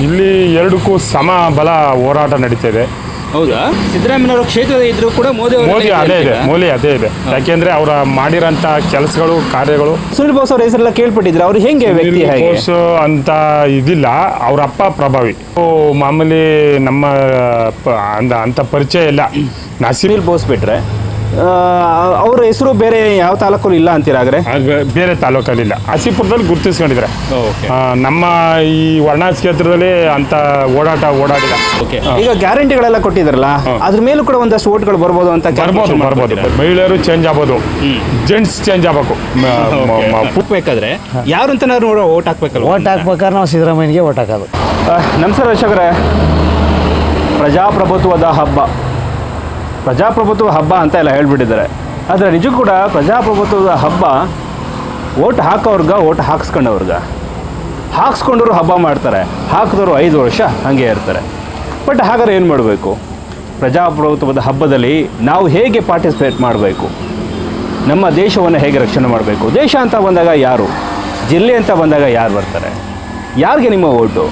ಇಲ್ಲಿ ಎರಡಕ್ಕೂ ಸಮ ಬಲ ಹೋರಾಟ ನಡೀತಿದೆ ಹೌದಾ? ಸಿದ್ದರಾಮಯ್ಯನವರ ಕ್ಷೇತ್ರದ ಇದ್ರು ಕೂಡ ಮೋದಿ ಮೋದಿ ಅದೇ ಇದೆ ಮೋದಿ ಅದೇ ಇದೆ. ಯಾಕೆಂದ್ರೆ ಅವರ ಮಾಡಿರೋಂಥ ಕೆಲಸಗಳು ಕಾರ್ಯಗಳು ಸುನಿಲ್ ಬೋಸ್ ಅವರ ಹೆಸರೆಲ್ಲ ಕೇಳ್ಪಟ್ಟಿದ್ರೆ ಅವ್ರು ಹೆಂಗೆ ವ್ಯಕ್ತಿ ಹೇಗೆ? ಬೋಸ್ ಅಂತ ಇದಿಲ್ಲ ಅವ್ರ ಅಪ್ಪ ಪ್ರಭಾವಿ. ಓ, ಮಾಮೂಲಿ ನಮ್ಮ ಪ- ಅಂದ ಅಂತ ಪರಿಚಯ ಇಲ್ಲ. ನಾ ಸುನಿಲ್ ಬೋಸ್ ಬಿಟ್ರೆ? ಅವ್ರ ಹೆಸರು ಬೇರೆ ಯಾವ ತಾಲೂಕಲ್ಲಿ ಇಲ್ಲ ಅಂತೀರಾಗ್ರೆ ಬೇರೆ ತಾಲೂಕಲ್ಲಿಲ್ಲ. ಹಸಿಪುರದಲ್ಲಿ ಗುರುತಿಸ್ಕೊಂಡಿದ್ರೆ ಓಕೆ. ನಮ್ಮ ಈ ವರ್ಣಾ ಕ್ಷೇತ್ರದಲ್ಲಿ ಅಂತ ಓಡಾಟ ಓಡಾಡಿಲ್ಲ. ಓಕೆ. ಈಗ ಗ್ಯಾರಂಟಿಗಳೆಲ್ಲ ಕೊಟ್ಟಿದ್ರಲ್ಲ ಅದ್ರ ಮೇಲೂ ಕೂಡ ಒಂದಷ್ಟು ಓಟ್ಗಳು ಬರ್ಬೋದು ಅಂತ ಬರ್ಬೋದು ಬರ್ಬೋದು. ಮಹಿಳೆಯರು ಚೇಂಜ್ ಆಗ್ಬೋದು. ಜೆಂಟ್ಸ್ ಚೇಂಜ್ ಆಗ್ಬೇಕು. ಹುಟ್ಬೇಕಾದ್ರೆ ಯಾರು ಅಂತ ನಾವು ಓಟ್ ಹಾಕ್ಬೇಕಲ್ಲ ಓಟ್ ಹಾಕ್ಬೇಕಾದ್ರೆ ನಾವು ಸಿದ್ದರಾಮಯ್ಯನಿಗೆ ಓಟ್ ಹಾಕೋದು. ನಮಸ್ಕಾರ ವೀಕ್ಷಕರೇ. ಪ್ರಜಾಪ್ರಭುತ್ವದ ಹಬ್ಬ. ಪ್ರಜಾಪ್ರಭುತ್ವ ಹಬ್ಬ ಅಂತ ಎಲ್ಲ ಹೇಳ್ಬಿಟ್ಟಿದ್ದಾರೆ. ಆದರೆ ನಿಜ ಕೂಡ ಪ್ರಜಾಪ್ರಭುತ್ವದ ಹಬ್ಬ ಓಟ್ ಹಾಕೋರ್ಗ ಓಟ್ ಹಾಕ್ಸ್ಕೊಂಡವ್ರಿಗ. ಹಾಕ್ಸ್ಕೊಂಡವ್ರು ಹಬ್ಬ ಮಾಡ್ತಾರೆ. ಹಾಕಿದವರು ಐದು ವರ್ಷ ಹಾಗೆ ಇರ್ತಾರೆ. ಬಟ್ ಹಾಗಾದ್ರೆ ಏನು ಮಾಡಬೇಕು? ಪ್ರಜಾಪ್ರಭುತ್ವದ ಹಬ್ಬದಲ್ಲಿ ನಾವು ಹೇಗೆ ಪಾರ್ಟಿಸಿಪೇಟ್ ಮಾಡಬೇಕು? ನಮ್ಮ ದೇಶವನ್ನು ಹೇಗೆ ರಕ್ಷಣೆ ಮಾಡಬೇಕು? ದೇಶ ಅಂತ ಬಂದಾಗ ಯಾರು? ಜಿಲ್ಲೆ ಅಂತ ಬಂದಾಗ ಯಾರು ಬರ್ತಾರೆ? ಯಾರಿಗೆ ನಿಮ್ಮ ಓಟು?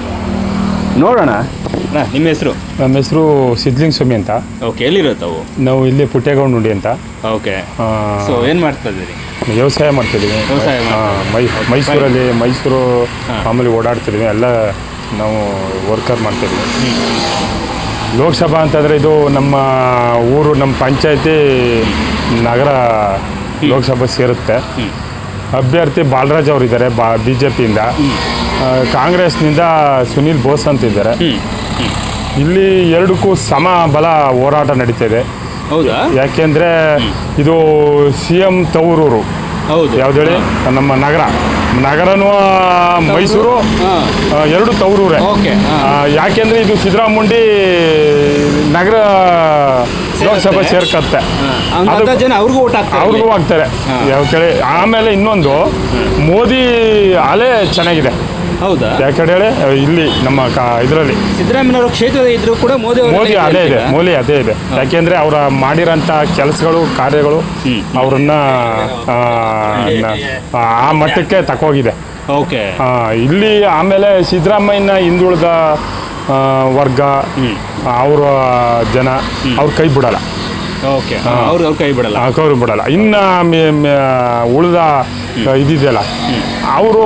ನೋಡೋಣ. ನಿಮ್ಮ ಹೆಸರು? ನಮ್ಮ ಹೆಸರು ಸಿದ್ಲಿಂಗ್ ಸ್ವಾಮಿ ಅಂತ. ಓಕೆ ಎಲ್ಲಿರುತ್ತವು ನಾವು ಇಲ್ಲಿ ಪುಟ್ಟೇಗೌಡ ನುಡಿ ಅಂತ. ಓಕೆ ಸೊ ಏನು ಮಾಡ್ತಾ ಇದ್ದೀರಿ? ವ್ಯವಸಾಯ ಮಾಡ್ತಿದ್ದೀವಿ. ವ್ಯವಸಾಯ ಮೈ ಮೈಸೂರಲ್ಲಿ ಮೈಸೂರು ಮಾಮೂಲಿ ಓಡಾಡ್ತಿದ್ದೀವಿ. ಎಲ್ಲ ನಾವು ವರ್ಕರ್ ಮಾಡ್ತಿದ್ದೀವಿ. ಲೋಕಸಭಾ ಅಂತಂದರೆ ಇದು ನಮ್ಮ ಊರು ನಮ್ಮ ಪಂಚಾಯತಿ ನಗರ ಲೋಕಸಭಾ ಸೇರುತ್ತೆ. ಅಭ್ಯರ್ಥಿ ಬಾಲರಾಜ್ ಅವರಿದ್ದಾರೆ ಬಾ ಬಿ ಜೆ ಪಿಯಿಂದ ಕಾಂಗ್ರೆಸ್ನಿಂದ ಸುನೀಲ್ ಬೋಸ್ ಅಂತಿದ್ದಾರೆ. ಇಲ್ಲಿ ಎರಡಕ್ಕೂ ಸಮ ಬಲ ಹೋರಾಟ ನಡೀತಿದೆ ಹೌದಾ? ಯಾಕೆಂದರೆ ಇದು ಸಿ ಎಂ ತವರೂರು. ಹೌದು. ಯಾವ್ದು ಹೇಳಿ? ನಮ್ಮ ನಗರ. ನಗರನೂ ಮೈಸೂರು ಎರಡು ತವರೂರೇ. ಯಾಕೆಂದ್ರೆ ಇದು ಸಿದ್ದರಾಮುಂಡಿ ನಗರ ಲೋಕಸಭೆ ಸೇರ್ಕತ್ತೆ. ಅವ್ರಿಗೂ ಅವ್ರಿಗೂ ಆಗ್ತಾರೆ ಯಾವ ಕೇಳಿ? ಆಮೇಲೆ ಇನ್ನೊಂದು ಮೋದಿ ಅಲೆ ಚೆನ್ನಾಗಿದೆ. ಹೌದಾ? ಯಾಕಡೆ ಹೇಳಿ? ಇಲ್ಲಿ ನಮ್ಮ ಇದರಲ್ಲಿ. ಸಿದ್ದರಾಮಯ್ಯನವರ ಕ್ಷೇತ್ರದ ಇದ್ರು ಕೂಡ ಮೋದಿ ಮೋದಿ ಅದೇ ಇದೆ ಮೋದಿ ಅದೇ ಇದೆ. ಯಾಕೆಂದ್ರೆ ಅವರ ಮಾಡಿರೋಂಥ ಕೆಲಸಗಳು ಕಾರ್ಯಗಳು ಅವರನ್ನ ಆ, ಮಟ್ಟಕ್ಕೆ ತಕೋಗಿದೆ ಓಕೆ. ಇಲ್ಲಿ ಆಮೇಲೆ ಸಿದ್ದರಾಮಯ್ಯನ ಹಿಂದುಳಿದ ವರ್ಗ ಅವರ ಜನ ಅವ್ರ ಕೈ ಬಿಡಲ್ಲ. ಓಕೆ. ಅವ್ರು ಅವ್ರ ಕೈ ಬಿಡಲ್ಲ. ಇನ್ನ ಬಿಡಲ್ಲ. ಇನ್ನು ಉಳಿದ ಇದಿದೆಯಲ್ಲ ಅವರು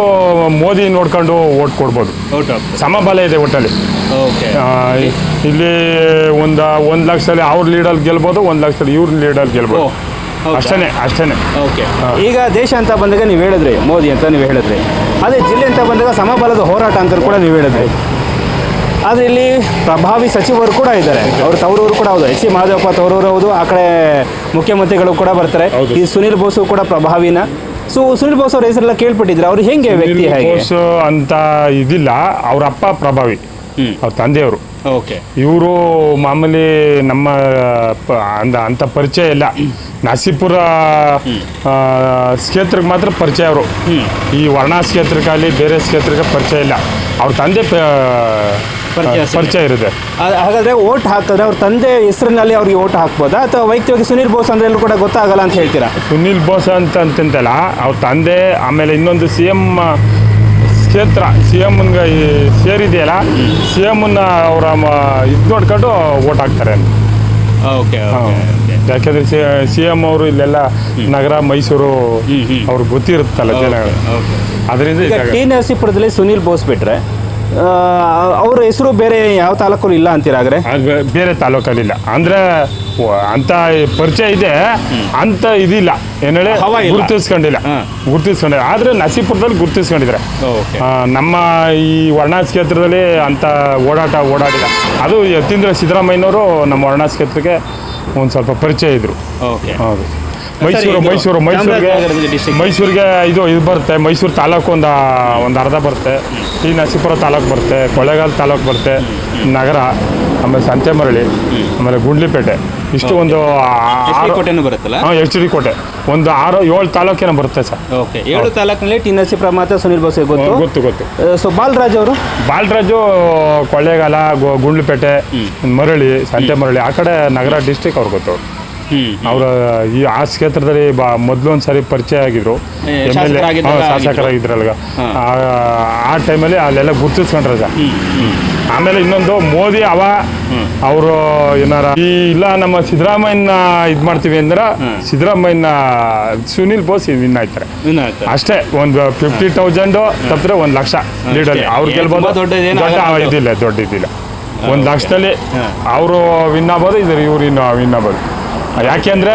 ಮೋದಿ ನೋಡ್ಕೊಂಡು ಓಟ್ ಕೊಡ್ಬೋದು. ಸಮಬಲ ಇದೆ ಒಟ್ಟಲ್ಲಿ. ಓಕೆ. ಇಲ್ಲಿ ಒಂದು ಒಂದು ಲಕ್ಷದಲ್ಲಿ ಅವ್ರ ಲೀಡಲ್ಲಿ ಗೆಲ್ಬೋದು ಒಂದು ಲಕ್ಷದಲ್ಲಿ ಇವ್ರ ಲೀಡಲ್ಲಿ ಗೆಲ್ಬೋದು? ಅಷ್ಟೇ ಅಷ್ಟೇ ಓಕೆ. ಈಗ ದೇಶ ಅಂತ ಬಂದಾಗ ನೀವು ಹೇಳಿದ್ರಿ ಮೋದಿ ಅಂತ ನೀವು ಹೇಳಿದ್ರಿ. ಅದೇ ಜಿಲ್ಲೆ ಅಂತ ಬಂದಾಗ ಸಮಬಲದ ಹೋರಾಟ ಅಂತ ಕೂಡ ನೀವು ಹೇಳಿದ್ರಿ. ಆದರೆ ಇಲ್ಲಿ ಪ್ರಭಾವಿ ಸಚಿವರು ಕೂಡ ಇದ್ದಾರೆ. ಅವ್ರ ತವರೂರು ಕೂಡ ಹೌದು. ಎಚ್ ಸಿ ಮಹದೇವಪ್ಪ ತವರೂರು ಹೌದು. ಆ ಕಡೆ ಮುಖ್ಯಮಂತ್ರಿಗಳು ಕೂಡ ಬರ್ತಾರೆ. ಈ ಸುನಿಲ್ ಬೋಸು ಕೂಡ ಪ್ರಭಾವಿನ. ಸೊ ಸುನಿಲ್ ಬೋಸ್ ಅವ್ರ ಹೆಸರೆಲ್ಲ ಕೇಳ್ಪಟ್ಟಿದ್ರೆ ಅವ್ರು ಹೆಂಗೆ ವ್ಯಕ್ತಿ ಹೇಗೆ? ಬೋಸ್ ಅಂತ ಇದಿಲ್ಲ. ಅವ್ರ ಅಪ್ಪ ಪ್ರಭಾವಿ. ಅವ್ರ ತಂದೆಯವರು. ಓಕೆ. ಇವರು ಮಾಮೂಲಿ ನಮ್ಮ ಅಂದ ಅಂತ ಪರಿಚಯ ಇಲ್ಲ. ನಾಸಿಪುರ ಕ್ಷೇತ್ರಕ್ಕೆ ಮಾತ್ರ ಪರಿಚಯ ಅವರು. ಈ ವರ್ಣ ಕ್ಷೇತ್ರಕ್ಕಾಗಲಿ ಬೇರೆ ಕ್ಷೇತ್ರಕ್ಕೆ ಪರಿಚಯ ಇಲ್ಲ. ಅವ್ರ ತಂದೆ ಪರಿಚಯ ಇರುತ್ತೆ. ಹಾಗಾದ್ರೆ ಓಟ್ ಹಾಕಿದ್ರೆ ಅವ್ರ ತಂದೆ ಹೆಸರಿನಲ್ಲಿ ಅವ್ರಿಗೆ ಓಟ್ ಹಾಕ್ಬೋದಾ? ಅಥವಾ ವೈಯಕ್ತಿಕವಾಗಿ ಸುನೀಲ್ ಬೋಸ್ ಅಂದ್ರೆ ಎಲ್ಲೂ ಕೂಡ ಗೊತ್ತಾಗಲ್ಲ ಅಂತ ಹೇಳ್ತೀರಾ? ಸುನೀಲ್ ಬೋಸ್ ಅಂತ ಅಂತಂತಲ್ಲ ಅವ್ರ ತಂದೆ ಆಮೇಲೆ ಇನ್ನೊಂದು ಸಿ ಎಂ ಕ್ಷೇತ್ರ ಸಿ ಎಮ್ಗೆ ಸೇರಿದೆಯಲ್ಲ ಸಿ ಎಮ್ನ ಅವರ ಇದು ನೋಡ್ಕೊಂಡು ಓಟ್ ಹಾಕ್ತಾರೆ ಓಕೆ ಯಾಕೆಂದ್ರೆ ಸಿ ಎಂ ಅವರು ಇಲ್ಲೆಲ್ಲ ನಗರ ಮೈಸೂರು ಅವ್ರಿಗೆ ಗೊತ್ತಿರುತ್ತಲ್ಲ ಜನಗಳು ಅದರಿಂದ ಟಿ ನರಸೀಪುರದಲ್ಲಿ ಸುನೀಲ್ ಬೋಸ್ ಬಿಟ್ರೆ ಅವ್ರ ಹೆಸರು ಬೇರೆ ಯಾವ ತಾಲೂಕಲ್ಲಿ ಇಲ್ಲ ಅಂತೀರಾಗ್ರೆ ಬೇರೆ ತಾಲೂಕಲ್ಲಿಲ್ಲ. ಅಂದ್ರೆ ವ- ಅಂತ ಪರಿಚಯ ಇದೆ ಅಂತ ಇದಿಲ್ಲ. ಏನ್ ಹೇಳಿ? ಹವಾ ಇಲ್ಲ. ಗುರುತಿಸ್ಕೊಂಡಿಲ್ಲ. ಹಾ. ಗುರುತಿಸ್ಕೊಂಡಿಲ್ಲ. ಆದ್ರೆ ನಸೀಪುರದಲ್ಲಿ ಗುರುತಿಸ್ಕೊಂಡಿದ್ದಾರೆ. ಓಕೆ. ಆ, ನಮ್ಮ ಈ ವರ್ಣಾಸ್ ಕ್ಷೇತ್ರದಲ್ಲಿ ಅಂತ ಓಡಾಟ ಓಡಾಡಿಲ್ಲ. ಅದು ಯತೀಂದ್ರ ಸಿದ್ದರಾಮಯ್ಯನವರು ನಮ್ಮ ವರ್ಣಾ ಕ್ಷೇತ್ರಕ್ಕೆ ಒಂದು ಸ್ವಲ್ಪ ಪರಿಚಯ ಇದ್ರು. ಓಕೆ. ಹೌದು. ಮೈಸೂರು ಮೈಸೂರು ಮೈಸೂರಿಗೆ ಮೈಸೂರಿಗೆ ಇದು ಇದು ಬರುತ್ತೆ. ಮೈಸೂರು ತಾಲೂಕು ಒಂದು ಒಂದು ಅರ್ಧ ಬರುತ್ತೆ. ಈ ನರಸೀಪುರ ತಾಲೂಕು ಬರುತ್ತೆ. ಕೊಳ್ಳೇಗಾಲ ತಾಲೂಕು ಬರುತ್ತೆ. ನಗರ ಆಮೇಲೆ ಸಂತೆಮರಳಿ ಆಮೇಲೆ ಗುಂಡ್ಲಿಪೇಟೆ. ಇಷ್ಟು ಒಂದು ಬರುತ್ತಲ್ಲ? ಹಾಂ ಎಚ್ ಡಿ ಕೋಟೆ. ಒಂದು ಆರು ಏಳು ತಾಲೂಕೇನೋ ಬರುತ್ತೆ ಸರ್. ಓಕೆ ಏಳು ತಾಲೂಕಿನಲ್ಲಿ ಟಿ ನರಸೀಪುರ ಮಾತ್ರ ಸುನಿಲ್ ಬೋಸ್ ಗೊತ್ತು? ಗೊತ್ತು ಗೊತ್ತು. ಸೊ ಬಾಲರಾಜ್ ಅವರು? ಬಾಲರಾಜು ಕೊಳ್ಳೇಗಾಲ ಗುಂಡ್ಲಿಪೇಟೆ ಗುಂಡ್ಲುಪೇಟೆ ಮರಳಿ ಸಂತೆಮರಳಿ ಆ ಕಡೆ ನಗರ ಡಿಸ್ಟಿಕ್ ಅವ್ರು ಗೊತ್ತು. ಅವ್ರು. ಈ ಆ ಕ್ಷೇತ್ರದಲ್ಲಿ ಬಾ ಮೊದಲು ಒಂದು ಸಾರಿ ಪರಿಚಯ ಆಗಿದ್ರು. M L A. ಶಾಸಕರಾಗಿದ್ರಲ್ಗ. ಆ- ಟೈಮಲ್ಲಿ ಅಲ್ಲೆಲ್ಲ ಗುರ್ತಿಸ್ಕೊಂಡ್ರ ಆಮೇಲೆ ಇನ್ನೊಂದು ಮೋದಿ ಅವ ಅವರು ಏನಾರ ಈ ಇಲ್ಲ ನಮ್ಮ ಸಿದ್ದರಾಮಯ್ಯನ ಇದು ಮಾಡ್ತೀವಿ ಅಂದ್ರೆ ಸಿದ್ದರಾಮಯ್ಯನ ಸುನಿಲ್ ಬೋಸ್ ವಿನ್ ಆಯ್ತಾರೆ. ಅಷ್ಟೇ ಒಂದು ಫಿಫ್ಟಿ ತೌಸಂಡ್ ತಪ್ಪಿದ್ರೆ ಒಂದು ಲಕ್ಷ ಲೀಡಲ್ಲಿ. ಅವ್ರು ಗೆಲ್ಬೋದು. ದೊಡ್ಡ ಇದಿಲ್ಲ ದೊಡ್ಡ ಇದಿಲ್ಲ. ಒಂದು ಲಕ್ಷದಲ್ಲಿ ಅವರು ವಿನ್ ಆಗ್ಬೋದು ಇದ್ರ ಇವ್ರು ಇನ್ನು ವಿನ್ ಆಗ್ಬೋದು. ಯಾಕೆಂದ್ರೆ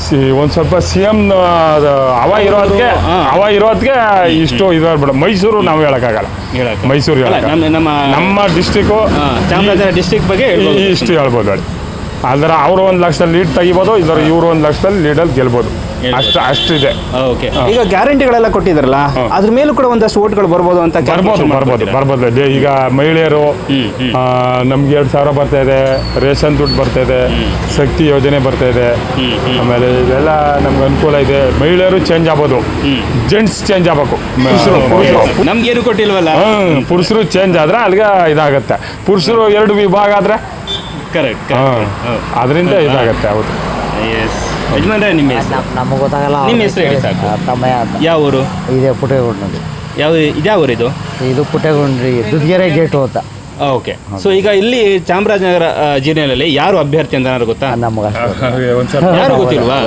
ಸಿ- ಒಂದ್ ಸ್ವಲ್ಪ ಸಿ ಎಂ ಅವ ಇರೋದಕ್ಕೆ ಅವ ಹವ ಇರೋದಕ್ಕೆ ಇಷ್ಟು ಇದಾಗ್ಬಿಡ ಮೈಸೂರು ನಾವು ಹೇಳಕ್ಕಾಗಲ್ಲ ಹೇಳಕ್ಕೆ. ಮೈಸೂರು ನಮ್ಮ ನಮ್ಮ ಡಿಸ್ಟಿಕ್ಕು ಚಾಮರಾಜನಗರ ಡಿಸ್ಟ್ರಿಕ್ಟ್ ಬಗ್ಗೆ. ಇಷ್ಟು ಹೇಳ್ಬೋದು ಹೇಳಿ ಅದ್ರ ಅವರು ಒಂದು ಲಕ್ಷದಲ್ಲಿ ಲೀಡ್ ತೆಗಿಬೋದು ಇದರ ಇವರು ಒಂದು ಲಕ್ಷದಲ್ಲಿ ಲೀಡಲ್ಲಿ ಗೆಲ್ಬೋದು. ಅಷ್ಟು ಅಷ್ಟಿದೆ ಓಕೆ ಈಗ ಗ್ಯಾರಂಟಿಗಳೆಲ್ಲ ಕೊಟ್ಟಿದ್ರಲ್ಲ ಅದ್ರ ಮೇಲೂ ಕೂಡ ಒಂದಷ್ಟು ಓಟ್ಗಳು ಬರ್ಬೋದು ಅಂತ ಬರ್ಬೋದು ಬರ್ಬೋದು? ಬರ್ಬೋದು. ಅದೇ ಈಗ ಮಹಿಳೆಯರು ನಮ್ಗೆ ಎರಡು ಸಾವಿರ ಬರ್ತಾ ಇದೆ ರೇಷನ್ ದುಡ್ಡು ಬರ್ತಾ ಇದೆ ಶಕ್ತಿ ಯೋಜನೆ ಬರ್ತಾ ಇದೆ. ಆಮೇಲೆ ಇದೆಲ್ಲ ನಮ್ಗೆ ಅನುಕೂಲ ಇದೆ. ಮಹಿಳೆಯರು ಚೇಂಜ್ ಆಗ್ಬೋದು. ಜೆಂಟ್ಸ್ ಚೇಂಜ್ ಆಗ್ಬೇಕು. ನಮ್ಗೇನು ಕೊಟ್ಟಿಲ್ವಲ್ಲ? ಪುರುಷರು ಚೇಂಜ್ ಆದ್ರೆ ಅಲ್ಲಿಗೆ ಇದಾಗತ್ತೆ. ಪುರುಷರು ಎರಡು ವಿಭಾಗ ಆದ್ರೆ? ಕರೆಕ್ಟ್ ಅದರಿಂದ ಇದಾಗತ್ತೆ ಹೌದು. ಎಸ್ ಯಜಮಾನ್ರೆ ನಿಮ್ಮ ಹೆಸರು? ನಮಗೆ ಗೊತ್ತಾಗಲ್ಲ ನಿಮ್ಮ ಹೆಸರು ಹೇಳಿ ಸಾಕು. ತಮ್ಮಯ್ಯ ಅಂತ. ಯಾವ ಊರು? ಇದೆ ಪುಟ್ಟೇಗುಂಡ್ನಲ್ಲಿ ಯಾವ ಇದ್ಯಾವ ಊರು ಇದು? ಇದು ಪುಟ್ಟೇಗುಂಡ್ರಿ ದುದ್ಗೆರೆ ಗೇಟು ಅಂತ ಓಕೆ. ಸೊ ಈಗ ಇಲ್ಲಿ ಚಾಮರಾಜನಗರ ಜಿಲ್ಲೆಯಲ್ಲಿ ಯಾರು ಅಭ್ಯರ್ಥಿ ಅಂತ ಏನಾದ್ರು ಗೊತ್ತಾ? ನಮಗೆ ಯಾರು ಗೊತ್ತಿಲ್ವಾ?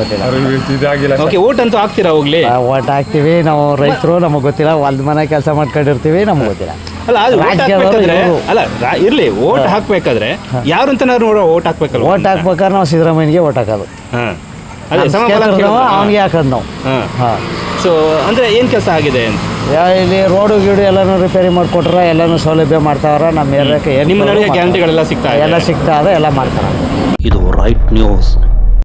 ಇದಾಗಿಲ್ಲ ಓಕೆ ಓಟ್ ಅಂತೂ ಹಾಕ್ತೀರಾ ಹೋಗ್ಲಿ? ಓಟ್ ಹಾಕ್ತೀವಿ ನಾವು ರೈತರು ನಮಗೆ ಗೊತ್ತಿಲ್ಲ ಹೊಲ್ದ ಮನೆ ಕೆಲಸ ಮಾಡ್ಕೊಂಡಿರ್ತೀವಿ ನಮ್ಗೆ ಗೊತ್ತಿಲ್ಲ. ಅಲ್ಲ ಅದು ಹಾಕ್ಬೇಕಾದ್ರೆ ಅಲ್ಲ ಇರ್ಲಿ ಓಟ್ ಹಾಕ್ಬೇಕಾದ್ರೆ ಯಾರು ಅಂತ ನೋಡೋ ಓಟ್ ಹಾಕ್ಬೇಕಲ್ಲ ಓಟ್ ಹಾಕ್ಬೇಕಾದ್ರೆ ನಾವು ಸಿದ್ದರಾಮಯ್ಯನಿಗೆ ಓಟ್ ಹಾಕೋದು. ಹಾ. ಅದೇ ಸಮಬಲ ಅಂತ ಕೇಳಿದ್ರಲ್ಲ? ಅವನಿಗೆ ಹಾಕೋದು ನಾವು ಹಾ. ಹಾಂ. ಸೊ ಅಂದ್ರೆ ಏನ್ ಕೆಲಸ ಆಗಿದೆ? ಅಂತ ಇಲ್ಲಿ ರೋಡು ಗೀಡು ಎಲ್ಲಾನು ರಿಪೇರಿ ಮಾಡಿಕೊಟ್ರ ಎಲ್ಲಾನು ಸೌಲಭ್ಯ ಮಾಡ್ತಾವ್ರ ನಮ್ಮ ಏರಿಯಾಕ್ಕೆ ನಿಮ್ಮ ನಡುವೆ ಗ್ಯಾರಂಟಿಗಳೆಲ್ಲ ಸಿಗ್ತಾ ಇದೆ. ಎಲ್ಲ ಸಿಗ್ತಾ ಇದೆ ಎಲ್ಲ ಮಾಡ್ತಾರೆ. ಇದು ರೈಟ್ ನ್ಯೂಸ್